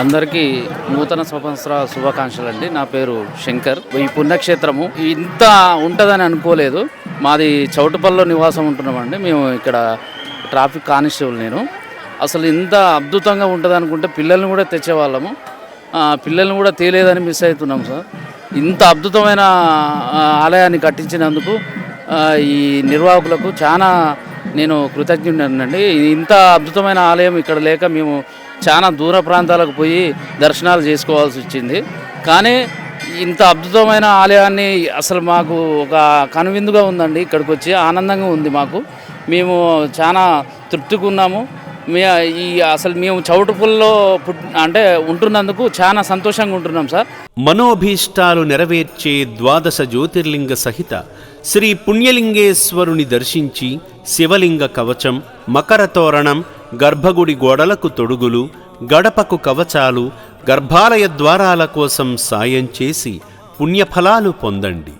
అందరికీ నూతన సంవత్సర శుభాకాంక్షలు అండి నా పేరు శంకర్. ఈ పుణ్యక్షేత్రము ఇంత ఉంటుందని అనుకోలేదు. మాది చౌటుపల్లిలో నివాసం ఉంటున్నామండి. మేము ఇక్కడ ట్రాఫిక్ కానిస్టేబుల్ నేను. అసలు ఇంత అద్భుతంగా ఉంటుంది అనుకుంటే పిల్లల్ని కూడా తెచ్చేవాళ్ళము. పిల్లల్ని కూడా తేలేదని మిస్ అవుతున్నాం సార్. ఇంత అద్భుతమైన ఆలయాన్ని కట్టించినందుకు ఈ నిర్వాహకులకు చాలా నేను కృతజ్ఞుడినండి. ఇంత అద్భుతమైన ఆలయం ఇక్కడ లేక మేము చాలా దూర ప్రాంతాలకు పోయి దర్శనాలు చేసుకోవాల్సి వచ్చింది. కానీ ఇంత అద్భుతమైన ఆలయాన్ని అసలు మాకు ఒక కనువిందుగా ఉందండి. ఇక్కడికి వచ్చి ఆనందంగా ఉంది మాకు. మేము చాలా తృప్తిగా ఉన్నాము. ఈ అసలు మేము చౌటుపుల్లో పుట్ అంటే ఉంటున్నందుకు చాలా సంతోషంగా ఉంటున్నాం సార్. మనోభీష్టాలు నెరవేర్చే ద్వాదశ జ్యోతిర్లింగ సహిత శ్రీ పుణ్యలింగేశ్వరుని దర్శించి శివలింగ కవచం మకర తోరణం గర్భగుడి గోడలకు తొడుగులు గడపకు కవచాలు గర్భాలయ ద్వారాల కోసం సాయం చేసి పుణ్యఫలాలు పొందండి.